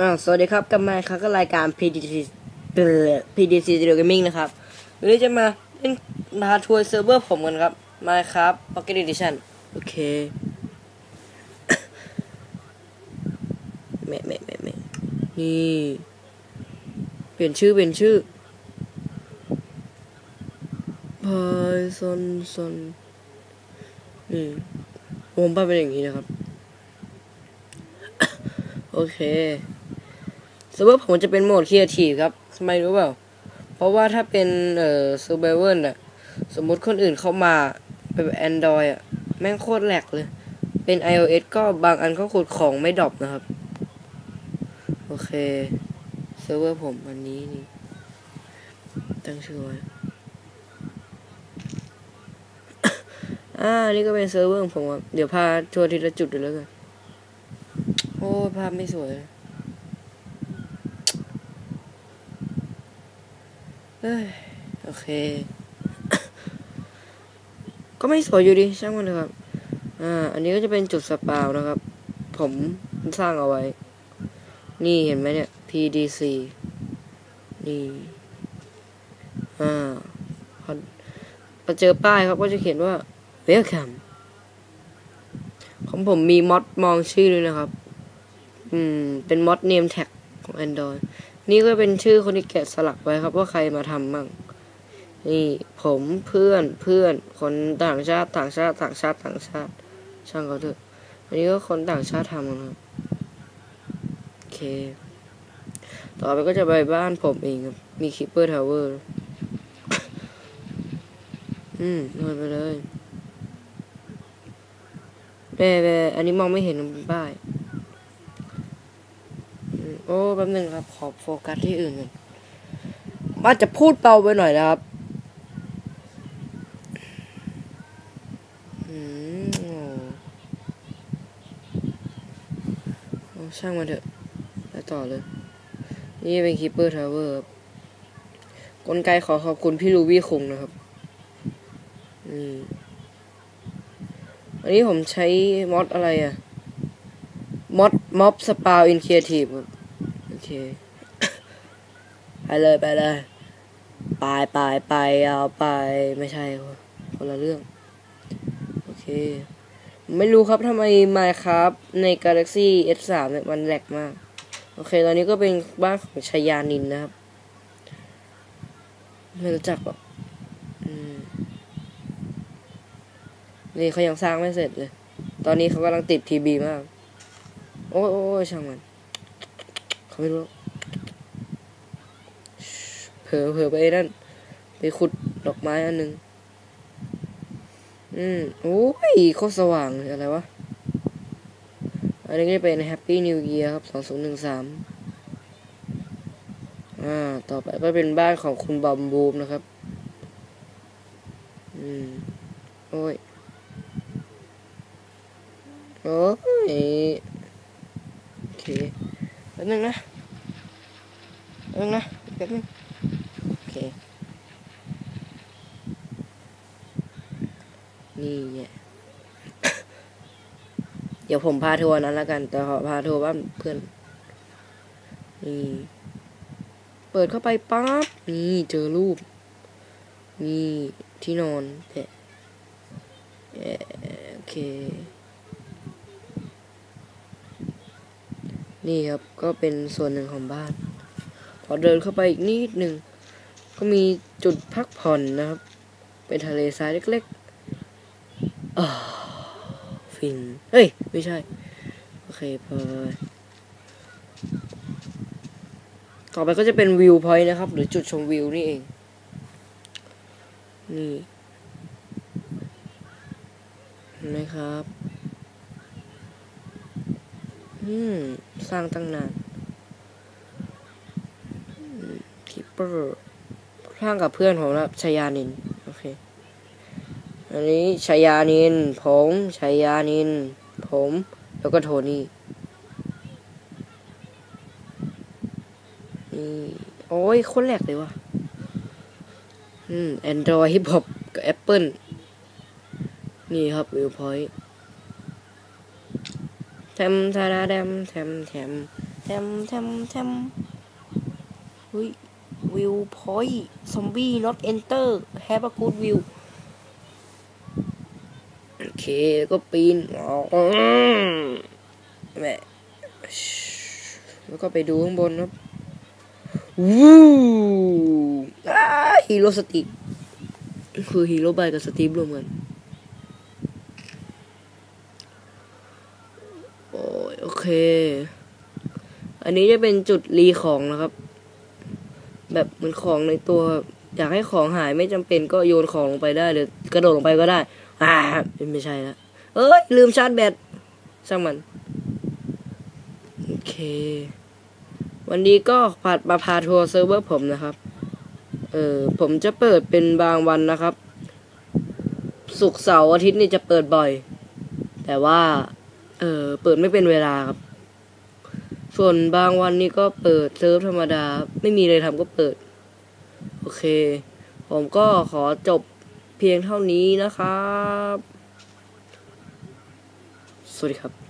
อ่าสวัสดีครับกลับมาครับก็รายการ PDC เอ่ PDC Studio Gaming นะครับวันนี้จะมาเล่นพาทัวร์เซิร์ฟเวอร์ผมกันครับ มาครับ Pocket Edition โอเคแม่แม่แม่แม่นี่ เปลี่ยนชื่อ เปลี่ยนชื่อ Python Son นี่ผมภาเป็นอย่างนี้นะครับ โอเค เซิร์ฟเวอร์ผมจะเป็นโหมดครีเอทีฟครับทำไมรู้เปล่า เพราะว่าถ้าเป็นเอ่อ survival น่ะสมมุติคนอื่นเข้ามาเป็นแบบ Android อะ แม่งโคตรแหลกเลย เป็น iOS ก็บางอันก็ขุดของไม่ดรอปนะครับ โอเคเซิร์ฟเวอร์ผมอันนี้นี่ ตั้งชื่อไว้อ่า นี่ก็เป็นเซิร์ฟเวอร์ของผมครับ เดี๋ยวพาทัวร์ทีละจุดเดี๋ยวแล้วกัน โอ้ ภาพไม่สวยเลยเอ้ย โอเค ก็ไม่สวยอยู่ดีช่างมันเถอะครับ อ่า อันนี้ก็จะเป็นจุดสปาวนะครับ ผมสร้างเอาไว้ นี่เห็นไหมเนี่ย PDC นี่ อ่าพอพอเจอป้ายครับก็จะเขียนว่า welcome ของผมมีมอดมองชื่อด้วยนะครับ อืม เป็นมอดเนมแท็กของ Android นี่ก็เป็นชื่อคนที่แกะสลักไว้ครับว่าใครมาทำมั่งนี่ผมเพื่อนเพื่อน คนต่างชาติต่างชาติต่างชาติต่างชาติ ช่างเขาเถอะอันนี้ก็คนต่างชาติทำนะครับโอเค ต่อไปก็จะไปบ้านผมเองครับมีคิปเปอร์ทาวเวอร์อืมนอนไปเลยแม่แม่อันนี้มองไม่เห็นเป็นป้าย โอ้แป๊บนึงครับ ขอโฟกัสที่อื่นก่อนว่าจะพูดเบาไปหน่อยนะครับอืมโอ้ช่างมันเถอะไปต่อเลย นี่เป็นคีเปอร์ทาวเวอร์ครับกลไกขอขอบคุณพี่ลูวี่คงนะครับอืมอันนี้ผมใช้มอดอะไรอะมอดม็อบสปาวอินคีเอทีฟครับ เค ไปเลยไปเลยไปไปไปเอาไปไม่ใช่คนละเรื่อง โอเค ไม่รู้ครับทำไม Minecraft ใน Galaxy S3 เนี่ยมันแหลกมาก โอเค ตอนนี้ก็เป็นบ้านของชายานินนะครับ ไม่รู้จักหรอกอืมนี่เขายังสร้างไม่เสร็จเลย ตอนนี้เขากำลังติดทีบีมากโอ้โอ้ยช่างมัน เขาไม่รู้หรอเผลอเผลอไปนั่น ไปขุดดอกไม้อันหนึ่งอืมโอ้ยโคตรสว่างเลยอะไรวะ อันนี้ก็จะเป็น Happy New Year ครับ2013อ่า ต่อไปก็เป็นบ้านของคุณบอมบูมนะครับ อืม โอ้ย โอ้ย โอเค แป๊บนึงนะแป๊บนึงนะแป๊บนึงโอเค นี่เนี่ยเดี๋ยวผมพาทัวร์นั้นแล้วกัน แต่ขอพาทัวร์บ้านเพื่อน นี่ เปิดเข้าไปปั๊บ นี่เจอรูป นี่ที่นอนเอ่อโอเค นี่ครับก็เป็นส่วนหนึ่งของบ้าน พอเดินเข้าไปอีกนิดหนึ่งก็มีจุดพักผ่อนนะครับ เป็นทะเลทรายเล็กๆอฟินเฮ้ย ไม่ใช่ โอเคพอต่อไปก็จะเป็นวิวพอยต์นะครับ หรือจุดชมวิวนี่เอง นี่เห็นไหมครับ อืม สร้างตั้งนานคิปเปอร์สร้างกับเพื่อนผมนะชายานิน โอเค อันนี้ชายานิน ผมชายานิน ผม แล้วก็โทนี่นี่ โอ้ย คนแหลกเลยว่ะ อืม Android Hip Hop กับ Apple นี่ครับวิวพอยต์ แถมทาราแดมแถมแถมแทมแทมแทมเฮ้ยวิวพอยต์ซอมบี้ not enter have a good view โอเคก็ปีนแม่แล้วก็ไปดูข้างบนครับวู้ฮีโร่สติปคือฮีโร่ใบกับสตีฟรวมกัน โอเค อันนี้จะเป็นจุดรีของนะครับ แบบเหมือนของในตัว อยากให้ของหายไม่จำเป็นก็โยนของลงไปได้หรือกระโดดลงไปก็ได้ อ่า ไม่ใช่ละเอ้ย ลืมชาร์จแบตช่างมัน โอเค วันนี้ก็ผัดมาพาทัวร์เซิร์ฟเวอร์ผมนะครับ เออผมจะเปิดเป็นบางวันนะครับศุกร์เสาร์อาทิตย์นี่จะเปิดบ่อย แต่ว่า เออเปิดไม่เป็นเวลาครับ ส่วนบางวันนี้ก็เปิดเซิร์ฟธรรมดา ไม่มีอะไรทำก็เปิด โอเค ผมก็ขอจบเพียงเท่านี้นะครับ สวัสดีครับ